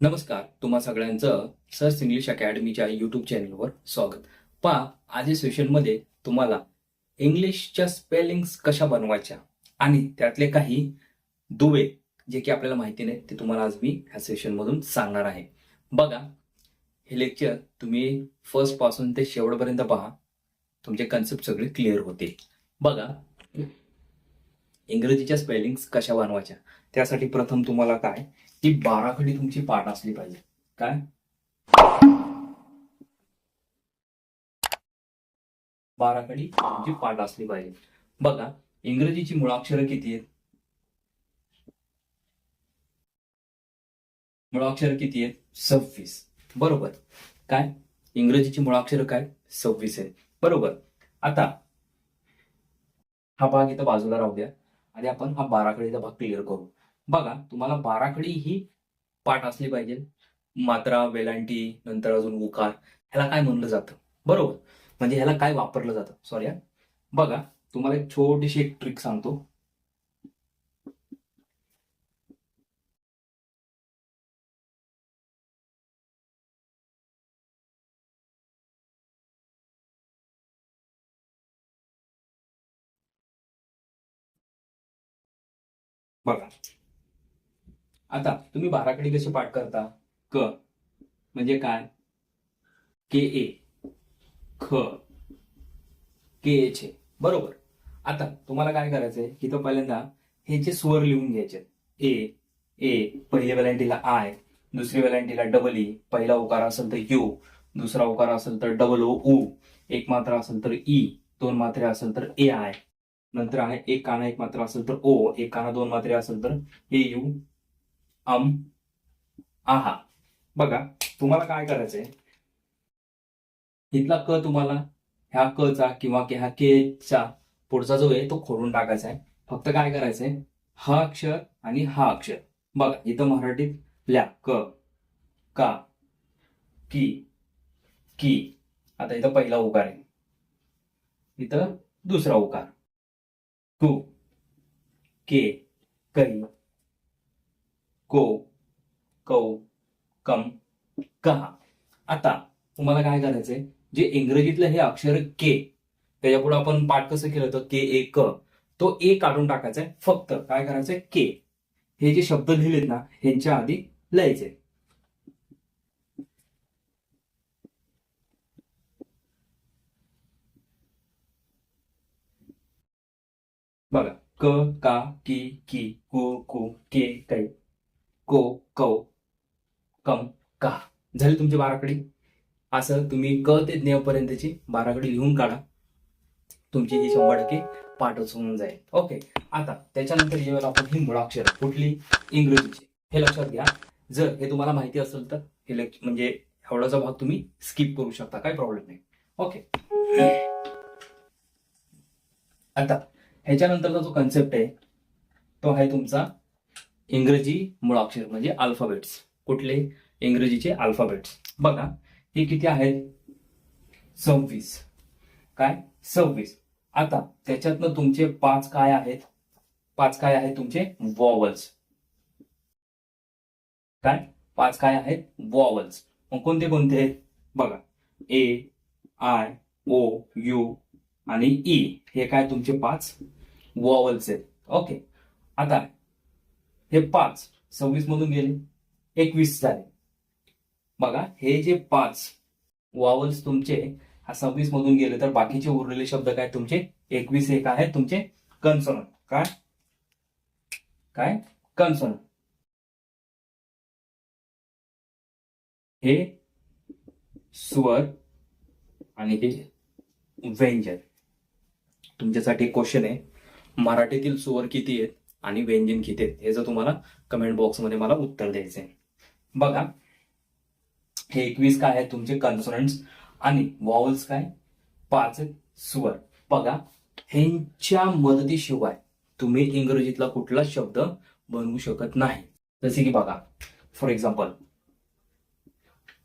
नमस्कार तुम्हा सगळ्यांचं सर्च इंग्लिश अकॅडमीच्या युट्यूब चॅनलवर स्वागत. पहा आज सेशनमध्ये तुम्हाला इंग्लिशच्या स्पेलिंग्स कशा बनवायच्या आणि त्यातले काही दुवे जे की आपल्याला माहिती नाही ते तुम्हाला आज मी ह्या सेशनमधून सांगणार आहे. बघा हे लेक्चर तुम्ही फर्स्टपासून ते शेवटपर्यंत पहा तुमचे कन्सेप्ट सगळे क्लिअर होते बघा इंग्रजीच्या स्पेलिंग्स कशा बनवायच्या? त्यासाठी प्रथम तुम्हाला काय? ती बाराखडी तुमची पाठ असली पाहिजे. काय? बाराखडी तुमची पाठ असली पाहिजे. बघा इंग्रजीची मुळाक्षरं किती आहेत? मुळाक्षर किती आहेत? सव्वीस. बरोबर. काय? इंग्रजीची मुळाक्षर काय? सव्वीस आहेत. बरोबर. आता हा भाग इथं बाजूला राहू द्या. आणि आपण हा बाराखडीचा भाग क्लिअर करू. बघा तुम्हाला बाराखडी ही पाठ असली पाहिजे. मात्रा वेलांटी नंतर अजून उकार ह्याला काय म्हणलं जातं? बरोबर? म्हणजे ह्याला काय वापरलं जातं? सॉरी बघा तुम्हाला एक छोटीशी एक ट्रिक सांगतो. बघा. आता तुम्ही बाराकडी कसे पाठ करता? क म्हणजे काय? के ए. ख. के ए छे बरोबर. आता तुम्हाला काय करायचंय? इथं पहिल्यांदा हे जे स्वर लिहून घ्यायचे. ए ए पहिल्या वेलांटीला आय दुसरी वेलांटीला डबल ई पहिला उकार असेल तर यू दुसरा उकार असेल तर डबल ओ उ एक मात्रा असेल तर ई दोन मात्रे असेल तर ए आय. नंतर आहे एक काना एक मात्रा असेल तर ओ एक काना दोन मात्रे असेल तर ए यू अम आहा. बघा तुम्हाला काय करायचंय? इथला क तुम्हाला ह्या क चा किंवा ह्या के चा पुढचा जो आहे तो खोडून टाकायचा आहे फक्त काय करायचंय? हा अक्षर आणि हा अक्षर. बघा इथं मराठीत ल्या क का की की. आता इथं पहिला उकार आहे. इथं दुसरा उकार. कु के कई को कौ कम कहा. आता तुम्हाला काय करायचंय? जे इंग्रजीतलं हे अक्षर के त्याच्यापुढे आपण पाठ कसं केलं होतं? के ए क. तो ए काढून टाकायचा आहे फक्त काय करायचंय? के. हे जे शब्द लिहिलेत ना ह्यांच्या आधी लिहायचे बघा क का की की कु कु के कै को कौ कम का. झाली तुमची बाराकडी असं तुम्ही क ते ज्ञपर्यंतची बाराकडी लिहून काढा. तुमची ही शंभर टक्के पाठच होऊन जाईल. ओके. आता त्याच्यानंतर जेव्हा आपण ही मुळाक्षर कुठली? इंग्रजीची. हे लक्षात घ्या. जर हे तुम्हाला माहिती असेल तर हे लेक्च- म्हणजे एवढाचा भाग तुम्ही स्किप करू शकता. काही प्रॉब्लेम नाही. ओके. आता ह्याच्यानंतरचा जो कन्सेप्ट आहे तो आहे तुमचा इंग्रजी मुळाक्षर म्हणजे अल्फाबेट्स कुठले? इंग्रजीचे अल्फाबेट्स बघा हे किती आहेत? सव्वीस. काय? सव्वीस. आता त्याच्यातनं तुमचे पाच काय आहेत? पाच काय आहेत तुमचे? वॉवल्स काय? पाच काय आहेत? वॉवल्स मग कोणते कोणते आहेत? बघा. ए आय ओ यू आणि ई हे काय तुमचे पाच? वॉवल्स आहेत ओके. आता हे पाच सव्वीस मधून गेले एकवीस झाले. बघा हे जे पाच वॉवल्स तुमचे हा सव्वीस मधून गेले तर बाकीचे उरलेले शब्द काय तुमचे? एकवीस एक आहेत तुमचे कन्सर्न काय? काय? कन्सर्न हे स्वर आणि हे व्यंजन. तुमच्यासाठी क्वेश्चन आहे. मराठीतील सुवर किती आहेत आणि व्यंजन किती आहेत हे जर तुम्हाला कमेंट बॉक्समध्ये मला उत्तर द्यायचं आहे बघा हे एकवीस काय आहेत तुमचे कन्सोनंट्स आणि वॉवल्स काय? पाच सुवर स्वर. बघा ह्यांच्या मदतीशिवाय तुम्ही इंग्रजीतला कुठला शब्द बनवू शकत नाही. जसे की बघा फॉर एक्झाम्पल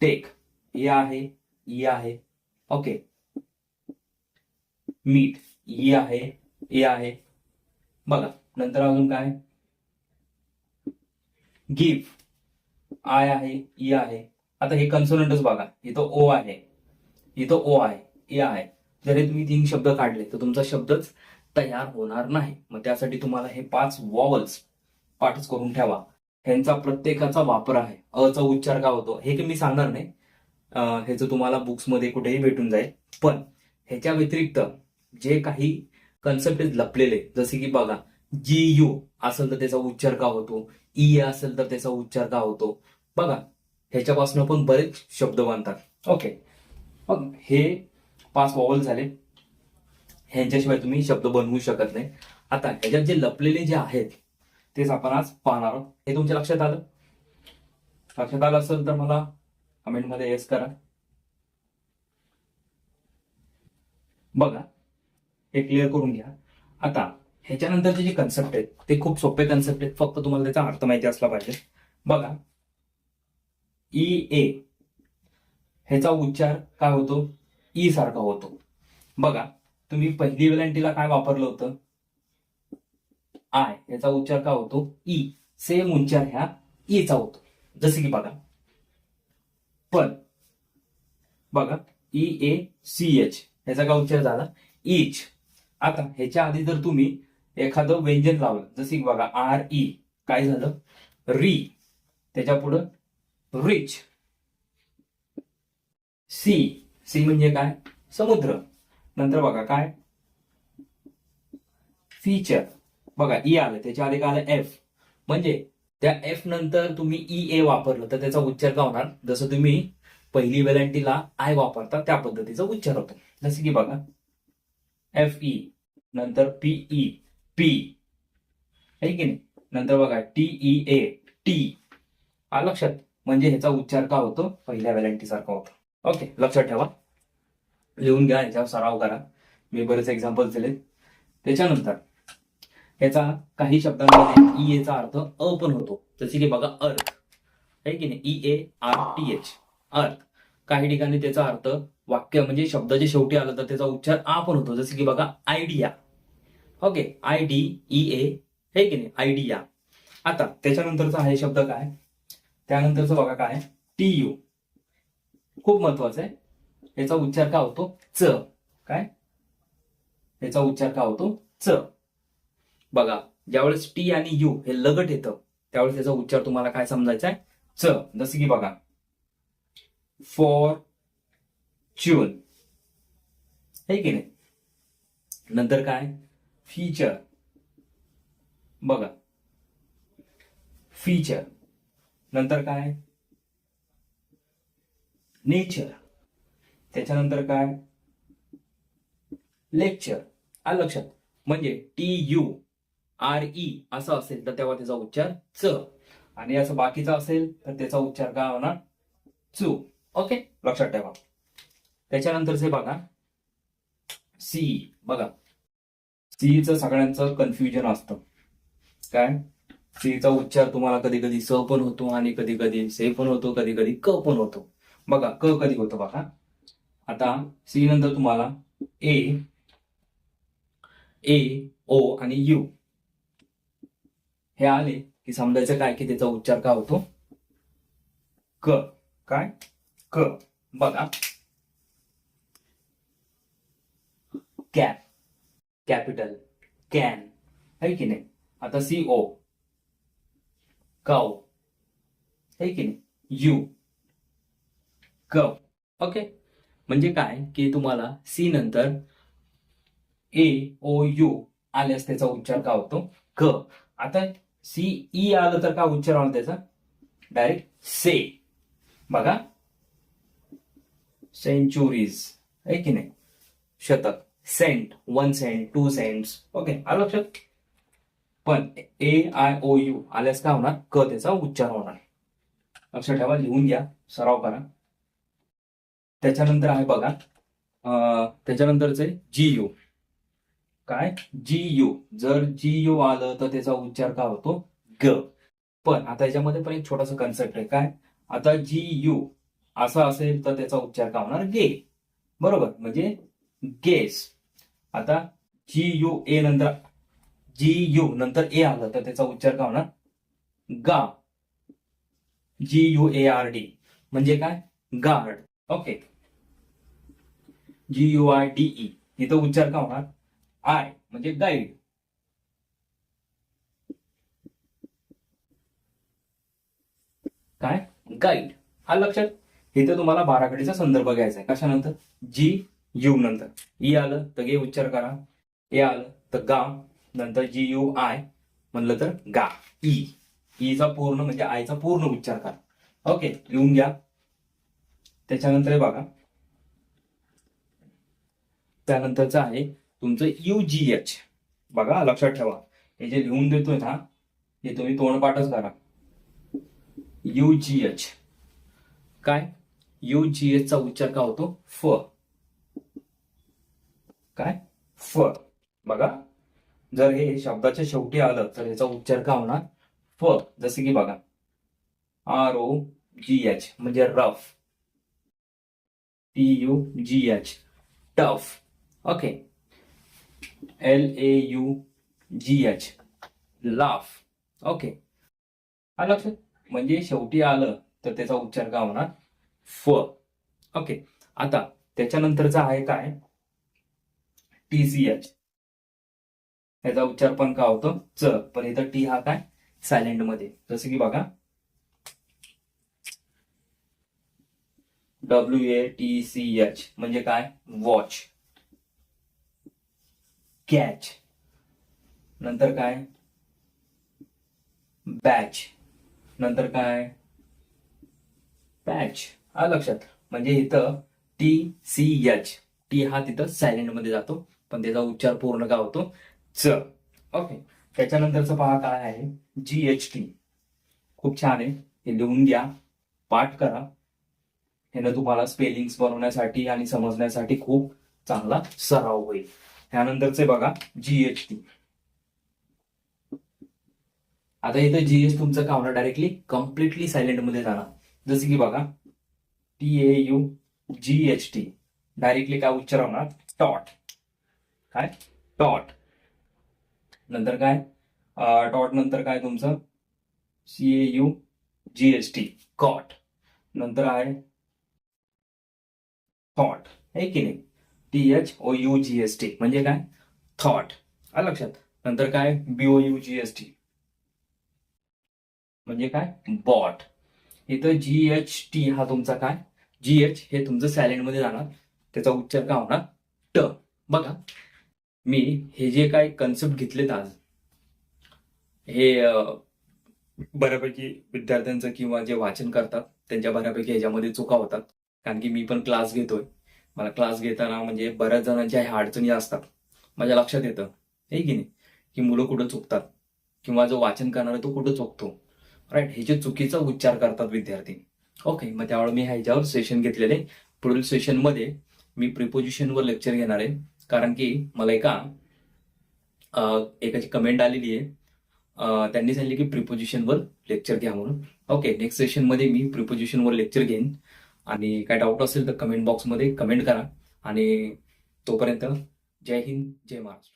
टेक ये आहे ई आहे ओके मीठ ये आहे ए आहे बघा नंतर अजून काय? गिव्ह आय आहे ई आहे. आता हे कन्सोनंटच बघा. इथं ओ आहे. इथं ओ आहे ए आहे. जर हे तुम्ही तीन शब्द काढले तर तुमचा शब्दच तयार होणार नाही. मग त्यासाठी तुम्हाला हे पाच वॉवल्स पाठच करून ठेवा. ह्यांचा प्रत्येकाचा वापर आहे. अचा उच्चार का होतो? हे की मी सांगणार नाही. ह्याचं तुम्हाला बुक्समध्ये कुठेही भेटून जाईल. पण ह्याच्या व्यतिरिक्त जे काही कन्सेप्ट लपलेले. जसे की बघा जी यू असेल तर त्याचा उच्चार का होतो? ई असेल तर त्याचा उच्चार का होतो? बघा ह्याच्यापासून पण बरेच शब्द बनतात ओके मग हे पाच वॉवल झाले. ह्यांच्याशिवाय तुम्ही शब्द बनवू शकत नाही. आता ह्याच्यात जे लपलेले जे आहेत तेच आपण आज पाहणार आहोत. हे तुमच्या लक्षात आलं? लक्षात आलं असेल तर मला कमेंटमध्ये येस करा. बघा हे क्लिअर करून घ्या. आता ह्याच्यानंतरचे जे कन्सेप्ट आहेत ते खूप सोपे कन्सेप्ट आहेत. फक्त तुम्हाला त्याचा अर्थ माहिती असला पाहिजे. बघा. ई ए ह्याचा उच्चार काय होतो? ई सारखा होतो. बघा तुम्ही पहिली वेलांटीला काय वापरलं होतं? आय याचा उच्चार काय होतो? E. ई सेम उच्चार ह्या ईचा चा होतो. जसे की बघा. पण बघा. ई ए सी एच ह्याचा काय उच्चार झाला? इच आता ह्याच्या आधी जर तुम्ही एखादं व्यंजन लावलं जसे की बघा आर ई काय झालं? री त्याच्या पुढं रिच. सी सी म्हणजे काय? समुद्र. नंतर बघा काय? फीचर. बघा ई आलं त्याच्या आधी काय आलं? एफ. म्हणजे त्या एफ नंतर तुम्ही ई ए वापरलं तर त्याचा उच्चार का होणार? जसं तुम्ही पहिली वेलांटीला आय वापरता त्या पद्धतीचा उच्चार होतो. जसं की बघा एफ ई. नंतर पीई पी आहे की नाही? नंतर बघा टी ई ए टी हा लक्षात. म्हणजे ह्याचा उच्चार का होतो? पहिल्या व्हॅलेंटी सारखा होतो. ओके लक्षात ठेवा. लिहून घ्या ह्याच्यावर सराव करा. मी बरेच एक्झाम्पल दिले. त्याच्यानंतर ह्याचा काही शब्दांमध्ये ई एचा अर्थ अ पण होतो. जसे की बघा अर्थ. आहे की नाही? E A R T H earth. काही ठिकाणी त्याचा अर्थ वाक्य म्हणजे शब्दाच्या शेवटी आलं तर त्याचा उच्चार आ पण होतो. जसे की बघा idea okay I D E A हे की नाही? आयडिया आता त्याच्यानंतरचा आहे शब्द काय? त्यानंतरचं बघा काय? टी यू खूप महत्वाचं आहे. याचा उच्चार का होतो? च. काय? याचा उच्चार का होतो? च. बघा ज्यावेळेस टी आणि यू हे लगट येतं त्यावेळेस त्याचा उच्चार तुम्हाला काय समजायचा आहे? च. जसं की बघा. फॉर च्यून हे की नाही? नंतर काय? फीचर बघा. फीचर नंतर काय? नेचर त्याच्यानंतर काय? लेक्चर आलं लक्षात? म्हणजे टी यू आर ई असं असेल तर तेव्हा त्याचा उच्चार च. आणि असं बाकीचा असेल तर त्याचा उच्चार काय होणार? चू. ओके लक्षात ठेवा. त्याच्यानंतरचे बघा. सी बघा. सीचं सगळ्यांचं कन्फ्युजन असतं. काय? सीचा उच्चार तुम्हाला कधी कधी स पण होतो आणि कधी कधी से पण होतो कधी कधी क पण होतो. बघा क कधी होतो बघा. आता सी नंतर तुम्हाला ए ए ओ आणि यू. हे आले की समजायचं काय की त्याचा उच्चार का होतो? क. काय? क. बघा. कॅप. कॅपिटल कॅन आहे की नाही? आता सी ओ कव आहे की नाही? यू कव ओके म्हणजे काय? की तुम्हाला सी नंतर ए ओ यू आल्यास त्याचा उच्चार का होतो? क. आता सी ई आलं तर काय उच्चार होणार त्याचा? डायरेक्ट से बघा. सेंचुरीज आहे की नाही? शतक. Cent one cent two cents. Okay आलं लक्षात? पण ए आय ओ यू आल्यास काय होणार? क त्याचा उच्चार होणार. लक्षात ठेवा लिहून घ्या सराव करा. त्याच्यानंतर आहे बघा अं, त्याच्यानंतरचे जी यू काय? जी यू जर जी यू आलं तर त्याचा उच्चार काय होतो? ग. पण आता याच्यामध्ये पण एक छोटासा कन्सेप्ट आहे. काय? आता जी यू असं असेल तर त्याचा उच्चार काय होणार? गे. बरोबर? म्हणजे गेस आता जी यू ए नंतर जी यू नंतर ए आलं तर त्याचा उच्चार का होणार? गा. G U A R D. म्हणजे काय? Guard. Okay. G U I D E. इथं उच्चार का होणार? आय. म्हणजे गाईड. काय? गाईड. हा लक्षात. इथं तुम्हाला बाराखडीचा संदर्भ घ्यायचा आहे. कशानंतर? जी यू नंतर. ई आलं तर गे उच्चार करा. ए आलं तर गा. नंतर जी यू आय म्हणलं तर गा. ई. ईचा पूर्ण म्हणजे आयचा पूर्ण उच्चार करा. ओके लिहून घ्या. त्याच्यानंतर बघा. त्यानंतरचं आहे तुमचं यू जी एच. बघा लक्षात ठेवा. हे जे लिहून देतोय ना हे तुम्ही तोंडपाठच करा. U G H. काय? यू जी एच चा उच्चार का होतो? फ. काय? फ. बघा. जर हे शब्दाच्या शेवटी आलं तर ह्याचा उच्चार का होणार? फ. जसे की बघा. आर ओ जी एच म्हणजे rough T U G H tough okay L A U G H laugh okay हा लक्षात? म्हणजे शेवटी आलं तर त्याचा उच्चार काय होणार? फ. ओके आता त्याच्यानंतरचा आहे काय? टी सी एच याचा उच्चार पण काय होतो? च. पण इथं टी हा काय? सायलेंटमध्ये. जसं की बघा. W A T C H म्हणजे काय? वॉच कॅच नंतर काय? बॅच नंतर काय? पॅच हा लक्षात. म्हणजे इथं टी सी एच टी हा तिथं सायलेंटमध्ये जातो. पण त्याचा उच्चार पूर्ण का होतो च. ओके त्याच्यानंतरचं पहा काय आहे. जी एच टी खूप छान आहे. हे लिहून घ्या. पाठ करा. ह्यानं तुम्हाला स्पेलिंग्स बनवण्यासाठी आणि समजण्यासाठी खूप चांगला सराव होईल. त्यानंतरचे बघा. जी एच टी आता इथं जीएस तुमचं का होणार डायरेक्टली कम्प्लिटली सायलेंटमध्ये जाणार. जसं की बघा. T A U G H T directly काय उच्चार होणार? टॉट काय? टॉट नंतर काय? टॉट नंतर काय तुमचं? C A U G S T caught नंतर आहे? थॉट आहे की नाही? T H O U G S T म्हणजे काय? थॉट लक्षात? नंतर काय? B O U G S T म्हणजे काय? बॉट इथं जी एच टी हा तुमचा काय? जी एच हे तुमचं सायलेंटमध्ये जाणार. त्याचा उच्चार काय होणार? ट बघा. मी हे जे काय कन्सेप्ट घेतलेत आज हे बऱ्यापैकी विद्यार्थ्यांचं किंवा जे वाचन करतात त्यांच्या बऱ्यापैकी ह्याच्यामध्ये चुका होतात. कारण की मी पण क्लास घेतोय. मला क्लास घेताना म्हणजे बऱ्याच जणांच्या ह्या अडचणी असतात. माझ्या लक्षात येतं. हे की नाही? की मुलं कुठं चुकतात? किंवा जो वाचन करणार तो कुठं चुकतो? राईट ह्याचे चुकीचा उच्चार करतात विद्यार्थी. ओके मग त्यावेळेला मी ह्याच्यावर सेशन घेतलेले. पुढील सेशनमध्ये मी प्रिपोजिशनवर लेक्चर घेणार आहे. कारण की मला एका एकाची कमेंट आलेली आहे. त्यांनी सांगितले की प्रिपोजिशनवर लेक्चर घ्या म्हणून. ओके नेक्स्ट सेशनमध्ये मी प्रिपोजिशनवर लेक्चर घेईन. आणि काय डाऊट असेल तर कमेंट बॉक्समध्ये कमेंट करा. आणि तोपर्यंत जय हिंद जय महाराष्ट्र.